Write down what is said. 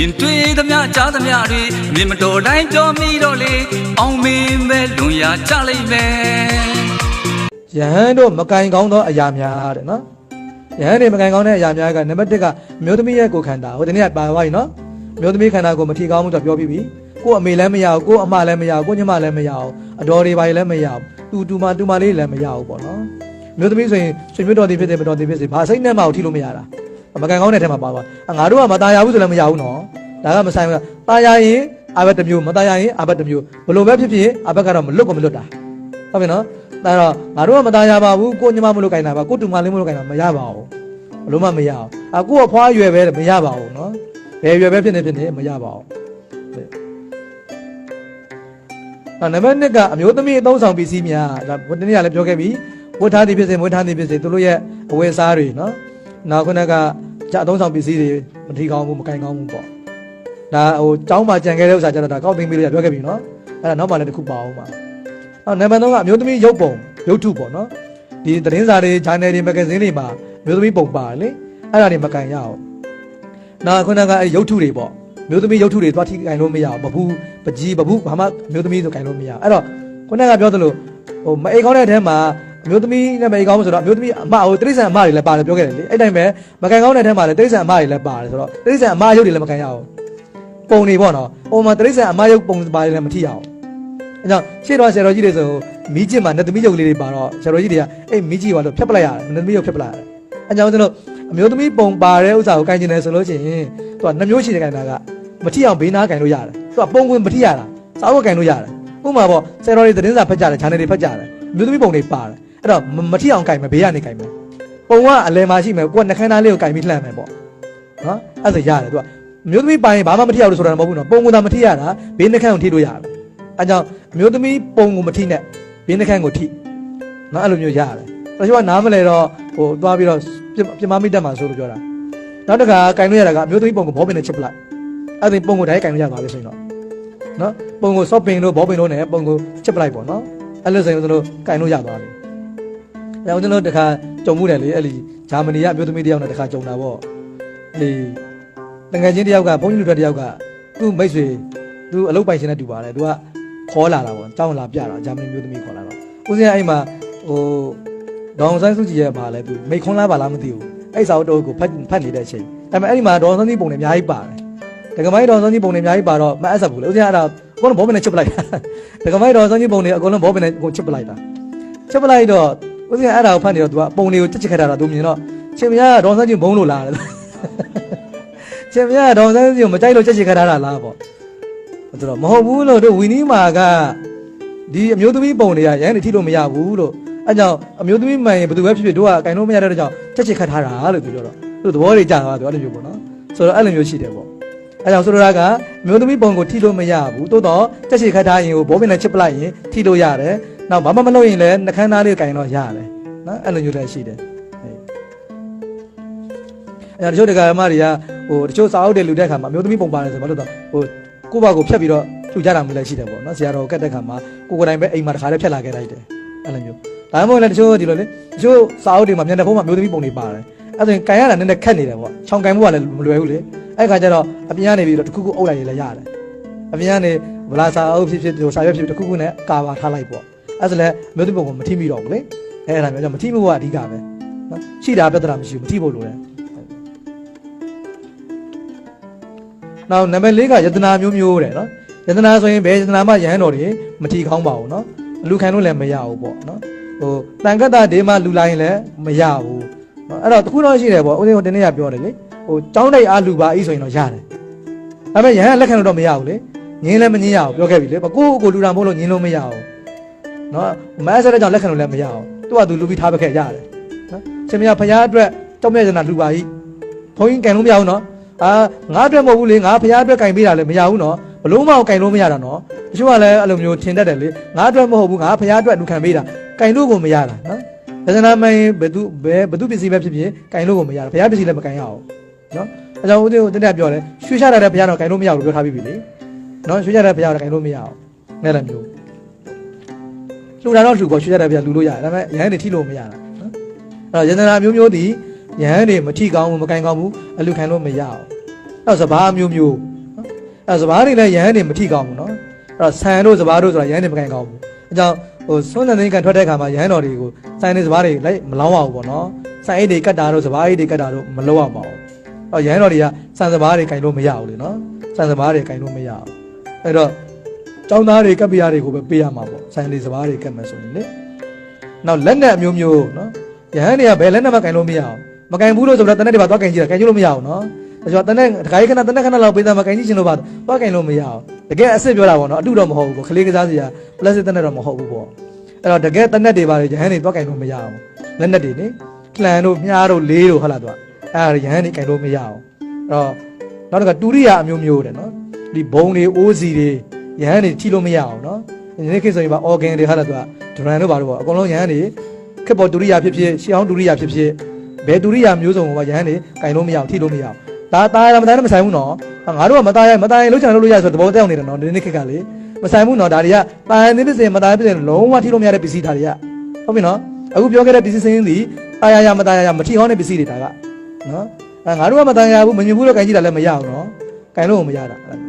ရင်တွေ့သမျှကြားသမျှတွေမြင်မတော်တိုင်းပြောမိတော့လေအောင်မင်းပဲလွန်ရာကြလိမ့်မယ်ယဟန်တို့မကင်ကောင်းသောအရာများတဲ့နော်ယဟန်တွေမကင်ကောင်းတဲ့အရာများကနံပါတ်1ကအမျိုးသမီးရဲ့ကိုယ်ခန္ဓာဟိုတနေ့ကပါသွားပြီနော်အမျိုးသမီးခန္ဓာကိုမထီကောင်းမှုတော့ပြောပြီးပြီကို့အမေလည်းမရဘူးကို့အမလည်းမရဘူးကို့ညီမလည်းမရဘူးအတော်တွေပါလည်းမရဘူးတူတူမတူမလေးလည်းမရဘူးပေါ့နော်အမျိုးသမီးဆိုရင်ဆွေမျိုးတော်တွေဖြစ်တယ်မတော်တွေဖြစ်စေဘာစိတ်နဲ့မှကိုထိလို့မရတာ မကင်ကောင်းတဲ့ထဲမှာပါပါငါတို့ကမตายရဘူးဆိုလည်းမရဘူးနော်ဒါကမဆိုင်ဘူးตายရရင်အဘက်တစ်မျိုးမตายရရင်အဘက်တစ်မျိုးဘလို့ပဲဖြစ်ဖြစ်အဘက်ကတော့မလွတ်ကိုမလွတ်တာဟုတ်ပြီနော် ဒါတော့ငါတို့ကမသားရပါဘူးကိုညီမမလို့ကင်တာပါကိုတူမလေးမလို့ကင်တာမရပါဘူးဘလို့မှမရအောင်အကိုအဖွားရွယ်ပဲမရပါဘူးနော်ဘယ်ရွယ်ပဲဖြစ်နေဖြစ်နေမရပါဘူးအဲနံပါတ်1ကအမျိုးသမီးအသုံးဆောင်ပစ္စည်းများဒါဘုတနေ့ကလည်းပြောခဲ့ပြီဝတ်ထားသည်ဖြစ်စေဝတ်ထားသည်ဖြစ်စေသူတို့ရဲ့အဝတ်စားတွေနော် နောက်ခုနကကြအသုံးဆောင်ပစ္စည်းတွေမထီကောင်းဘူးမကင်ကောင်းဘူးပေါ့ဒါဟိုចောင်းမှာကြံခဲ့တဲ့ဥစ္စာကျတော့ဒါကောက်သိမ်းပြီးလို့ပြောခဲ့ပြီနော်အဲ့ဒါနောက်မှလည်းတစ်ခုပါအောင်ပါအော်နံပါတ်3ကအမျိုးသမီးရုပ်ပုံရုပ်ထုပေါ့နော်ဒီသတင်းစာတွေဂျာနယ်တွေမဂ္ဂဇင်းတွေမှာအမျိုးသမီးပုံပါတယ်လေအဲ့ဒါတွေမကန်ရအောင်နောက်ခုနကအဲ့ရုပ်ထုတွေပေါ့အမျိုးသမီးရုပ်ထုတွေသွားထိကန်လို့မရအောင်ဘဘူးပကြီးဘဘူးဘာမှအမျိုးသမီးဆိုကန်လို့မရအောင်အဲ့တော့ခုနကပြောသလိုဟိုမအိတ်ကောင်းတဲ့အထဲမှာ အမျိုးသမီးနဲ့မအိတ်ကောင်းဆိုတော့အမျိုးသမီးအမဟိုတိရစ္ဆာန်အမတွေလည်းပါတယ်ပြောခဲ့တယ်လေအဲ့တိုင်းပဲမကန်ကောင်းတဲ့အထဲမှာလည်းတိရစ္ဆာန်အမတွေလည်းပါတယ်ဆိုတော့တိရစ္ဆာန်အမရုပ်တွေလည်းမကန်ရအောင်ပုံတွေပေါ့နော်ပုံမှာတိရစ္ဆာန်အမရုပ်ပုံပါတယ်လည်းမထိရအောင်အဲကြောင့်ရှေ့တော့ဆရာတော်ကြီးတွေဆိုမီးကျစ်မှာနတ်သမီးရုပ်လေးတွေပါတော့ဆရာတော်ကြီးတွေကအေးမီးကြည့်ပါလို့ဖြတ်ပလိုက်ရတယ်နတ်သမီးရုပ်ဖြတ်ပလိုက်ရတယ်အဲကြောင့်ကျွန်တော်အမျိုးသမီးပုံပါတဲ့ဥစ္စာကိုကင်ကျင်တယ်ဆိုလို့ရှိရင်သူကနှမျိုးရှိတဲ့ကင်တာကမထီအောင်ဘေးနားကင်လို့ရတယ်သူကပုံကွင်မထီရတာစာဝတ်ကင်လို့ရတယ်ဥပမာပေါ့ဆရာတော်တွေသတင်းစာဖတ်ကြတယ် channel တွေဖတ်ကြတယ်အမျိုးသမီးပုံတွေပါတယ် အဲ့တော့မထီအောင်ကင်မယ်ဘေးကနေကင်မယ်ပုံကအလဲမှာရှိမယ်ကိုကနှခမ်းသားလေးကိုကင်ပြီးလှမ်းမယ်ပေါ့နော်အဲ့ဒါရတယ်သူကအမျိုးသမီးပိုင်ဘာမှမထီအောင်လို့ဆိုတာမဟုတ်ဘူးနော်ပုံကသာမထီရတာဘေးနှခမ်းကိုထိလို့ရတယ်အဲကြောင့်အမျိုးသမီးပုံကိုမထိနဲ့ဘင်းနှခမ်းကိုထိနော်အဲ့လိုမျိုးရတယ်တချို့ကနားမလဲတော့ဟိုသွားပြီးတော့ပြပြမမိတတ်မှာဆိုလို့ပြောတာနောက်တစ်ခါကင်လို့ရတာကအမျိုးသမီးပုံကိုဘောပင်နဲ့ချစ်ပလိုက်အဲ့ဒီပုံကိုတိုင်းကင်လို့ရပါလေဆိုရင်တော့နော်ပုံကိုစော့ပင်တို့ဘောပင်တို့နဲ့ပုံကိုချစ်ပလိုက်ပေါ့နော်အဲ့လိုဆိုရင်တို့ကင်လို့ရသွားပြီ အဲကြောင့်ကျွန်တော်တစ်ခါကြုံမှုတယ်လေအဲ့ဒီဂျာမနီကအမျိုးသမီးတစ်ယောက်နဲ့တစ်ခါကြုံတာပေါ့ဒီတငယ်ချင်းတစ်ယောက်ကဘုန်းကြီးလူတွေတစ်ယောက်ကသူ့မိတ်ဆွေသူအလုပ်ပိုင်ရှင်နဲ့တူပါတယ်သူကခေါ်လာတာပေါ့တောင်းလာပြတာဂျာမနီမျိုးသမီးခေါ်လာတော့ဦးစင်းအဲ့မှာဟိုဒေါအောင်ဆန်းစုကြည်ရဲ့မှာလဲသူမိခွန်းလားပါလားမသိဘူးအဲ့စာအုပ်တော့ကိုဖတ်ဖတ်နေတဲ့အချိန်ဒါပေမဲ့အဲ့ဒီမှာဒေါအောင်ဆန်းကြီးပုံတွေအများကြီးပါတယ်ဒကမိုင်းဒေါအောင်ဆန်းကြီးပုံတွေအများကြီးပါတော့မအပ်ဆက်ဘူးလေဦးစင်းအဲ့ဒါအကုန်လုံးဘောပင်နဲ့ချစ်ပလိုက်တာဒကမိုင်းဒေါအောင်ဆန်းကြီးပုံတွေအကုန်လုံးဘောပင်နဲ့ကိုချစ်ပလိုက်တာချစ်ပလိုက်တော့ ဦးစင်းအဲ့ဒါကိုဖတ်နေတော့သူကပုံတွေကိုချက်ချက်ခတ်တာတော့သူမြင်တော့ချင်းမရဒေါအောင်ဆန်းကြီးဘုံလို့လားချင်းမရဒေါအောင်ဆန်းကြီးကိုမကြိုက်လို့ချက်ချက်ခတ်တာလားပေါ့ဆိုတော့မဟုတ်ဘူးလို့တို့ဝီနီမာကဒီအမျိုးသမီးပုံတွေကရန်နေထိလို့မရဘူးလို့အဲကြောင့်အမျိုးသမီးမှန်ရင်ဘယ်သူပဲဖြစ်ဖြစ်တို့ကကင်လို့မရတဲ့ကြောင့်ချက်ချစ်ခတ်ထားတာလို့သူပြောတော့သူသဘောတွေကြာသွားတယ်အဲ့လိုမျိုးပေါ့နော်ဆိုတော့အဲ့လိုမျိုးရှိတယ်ပေါ့အဲကြောင့်ဆိုတော့ကအမျိုးသမီးပုံကိုထိလို့မရဘူးတိုးတော့ချက်ချစ်ခတ်ထားရင်ကိုဘောပင်နဲ့ချစ်ပလိုက်ရင်ထိလို့ရတယ် နောက်ဘာမှမလုပ်ရင်လည်းနှခမ်းသားလေးကင်တော့ရတယ်နော်အဲ့လိုမျိုးလည်းရှိတယ်အဲတချို့တက္ကမတွေကဟိုတချို့စာအုပ်တွေလူတဲ့ခါမှာအမျိုးသမီးပုံပါတယ်ဆိုဘာလို့တော့ဟိုကိုယ့်ဘာကိုဖြတ်ပြီးတော့ဖြူကြတာမျိုးလည်းရှိတယ်ပေါ့နော်ဆရာတော်ကတ်တဲ့ခါမှာကိုကိုယ်တိုင်ပဲအိမ်မှာတစ်ခါတည်းဖြတ်လာခဲ့လိုက်တယ်အဲ့လိုမျိုးဒါမှမဟုတ်လည်းတချို့ဒီလိုလေတချို့စာအုပ်တွေမှာမျက်နှာဖုံးမှာမျိုးသမီးပုံတွေပါတယ်အဲ့ဒါဆိုရင်ကန်ရတာနည်းနည်းခက်နေတယ်ပေါ့ခြောင်ကန်မှုကလည်းမလွယ်ဘူးလေအဲ့ခါကျတော့အပြင်ကနေပြီးတော့တစ်ခုခုအုပ်လိုက်ရင်လည်းရတယ်အပြင်ကနေဗလာစာအုပ်ဖြစ်ဖြစ်ဒီစာရွက်ဖြစ်ဖြစ်တစ်ခုခုနဲ့ကာပါထားလိုက်ပေါ့ အဲ့ဆိုလဲအမျိုးသမီးဘုံကမထိမိတော့ဘူးလေအဲ့အဲ့ဒါမျိုးကြောင့်မထိမိဖို့ကအဓိကပဲနော်ရှိတာပြဿနာမရှိဘူးမထိဖို့လိုတယ်နောက်နံပါတ်၄ကယတနာမျိုးမျိုးတဲ့နော်ယတနာဆိုရင်ဘယ်ယတနာမှရဟန်းတော်တွေမထီခေါင်းပါဘူးနော်လူခံလို့လည်းမရဘူးပေါ့နော်ဟိုတန်ကတဒေမလူလာရင်လည်းမရဘူးနော်အဲ့တော့တခုတော့ရှိတယ်ပေါ့ဦးဇင်းကဒီနေ့ကပြောတယ်လေဟိုတောင်းတိုက်အားလူပါအီးဆိုရင်တော့ရတယ်ဒါပေမဲ့ရဟန်းလက်ခံလို့တော့မရဘူးလေငင်းလည်းမငင်းရဘူးပြောခဲ့ပြီလေကိုကိုလူတာမဟုတ်လို့ငင်းလို့မရဘူး နော်မန်းဆက်တဲ့ကြောင့်လက်ခံလို့လည်းမရအောင်သူ့ဟာသူလူပြီးထားပက်ခဲ့ရတယ်နော်ရှင်မရဖရားအတွက်ကြောက်မြဲစနာလူပါကြီးဘုန်းကြီးကန်လို့မရဘူးနော်အာငါအတွက်မဟုတ်ဘူးလေငါဖရားအတွက်ကင်ပေးတာလည်းမရဘူးနော်ဘလို့မအောင်ကင်လို့မရတာနော်တချို့ကလည်းအဲ့လိုမျိုးထင်တတ်တယ်လေငါအတွက်မဟုတ်ဘူးငါဖရားအတွက်လူခံပေးတာကင်လို့ကိုမရတာနော်ဒါစနာမိုင်းဘသူဘယ်ဘသူပစ္စည်းပဲဖြစ်ဖြစ်ကင်လို့ကိုမရတာဖရားပစ္စည်းလည်းမကင်ရအောင်နော်အဲကြောင့်ဦးဇင်းကိုတက်တက်ပြောတယ်ရွှေချတာတဲ့ဖရားတော့ကင်လို့မရဘူးလို့ပြောထားပြီးပြီလေနော်ရွှေချတာတဲ့ဖရားတော့ကင်လို့မရအောင်နဲ့လည်းမျိုး လူတာတော့လူပေါ့ရွှေချတဲ့ဖရားလူလို့ရတယ်ဒါပေမဲ့ရဟန်းတွေထိလို့မရတာနော်အဲ့တော့ယန္တနာမျိုးမျိုးဒီရဟန်းတွေမထိကောင်းဘူးမကင်ကောင်းဘူးအလူခံလို့မရအောင်နောက်စဘာမျိုးမျိုးအဲစဘာတွေလည်းရဟန်းတွေမထိကောင်းဘူးနော်အဲ့တော့ဆန်တို့စဘာတို့ဆိုတာရဟန်းတွေမကင်ကောင်းဘူးအကြောင်းဟိုဆွမ်းတဲ့သိန်းကန်ထွက်တဲ့ခါမှာရဟန်းတော်တွေကိုဆန်တွေစဘာတွေလိုက်မလောင်းအောင်ပေါ့နော်ဆန်အိတ်တွေကတ်တာတို့စဘာအိတ်တွေကတ်တာတို့မလောအောင်ပါဘူးအဲ့ရဟန်းတော်တွေကဆန်စဘာတွေကင်လို့မရဘူးလေနော်ဆန်စဘာတွေကင်လို့မရဘူးအဲ့တော့ ចောင်းသားတွေကပ်ပြရတွေကိုပဲပေးရမှာပေါ့ဆန်တွေစဘာတွေကတ်မယ်ဆိုရင်လေနောက်လက်နဲ့အမျိုးမျိုးနော်ရဟန်းတွေကဘယ်လက်နဲ့မှကင်လို့မရအောင်မကင်ဘူးလို့ဆိုတော့တနက်တွေပါသွားကင်ကြည့်တာကင်ကြည့်လို့မရအောင်နော်ဒါကြောင့်တနက်တခါကြီးခဏတနက်ခဏလောက်ပေးသားမကင်ကြည့်ချင်လို့ပါသွားကင်လို့မရအောင်တကယ်အစ်စ်ပြောတာပေါ့နော်အတုတော့မဟုတ်ဘူးပေါ့ခလေးကစားစရာပလတ်စတစ်တနက်တော့မဟုတ်ဘူးပေါ့အဲ့တော့တကယ်တနက်တွေပါလေရဟန်းတွေသွားကင်လို့မရအောင်လက်နဲ့တွေနေကလန်တို့မြားတို့လေးတို့ဟုတ်လားသွားအဲ့ဒါရဟန်းတွေကင်လို့မရအောင်အဲ့တော့နောက်တစ်ခါတူရိယာအမျိုးမျိုးတယ်နော်ဒီဘုံတွေအိုးစီတွေ ရဟန်းတွေထိလို့မရအောင်နော်ဒီနေ့ခေတ်ဆိုရင်ပါ organ တွေဟာလားသွားဒရန်တို့ပါတော့ပေါ့အကုန်လုံးရဟန်းတွေခက်ပေါ်တူရိယာဖြစ်ဖြစ်ရှေးအောင်တူရိယာဖြစ်ဖြစ်ဘယ်တူရိယာမျိုးစုံကိုပါရဟန်းတွေကင်လို့မရအောင်ထိလို့မရအောင်ဒါตายရမตายနဲ့မဆိုင်ဘူးနော်ငါတို့ကမตายရမตายရင်လှုပ်ချင်လို့လို့ရဆိုတော့တဘောတက်အောင်နေတယ်နော်ဒီနေ့ခေတ်ကလေမဆိုင်ဘူးနော်ဒါတွေကตายနေဖြစ်စေမตายဖြစ်စေလုံးဝထိလို့မရတဲ့ပစ္စည်းဒါတွေကဟုတ်ပြီနော်အခုပြောခဲ့တဲ့ပစ္စည်းစင်းသည်ตายရရမตายရမထိဟောင်းတဲ့ပစ္စည်းတွေဒါကနော်အဲငါတို့ကမตายရဘူးမမြင်ဘူးတော့ကင်ကြည့်တာလည်းမရဘူးနော်ကင်လို့မရတာအဲ့ဒါ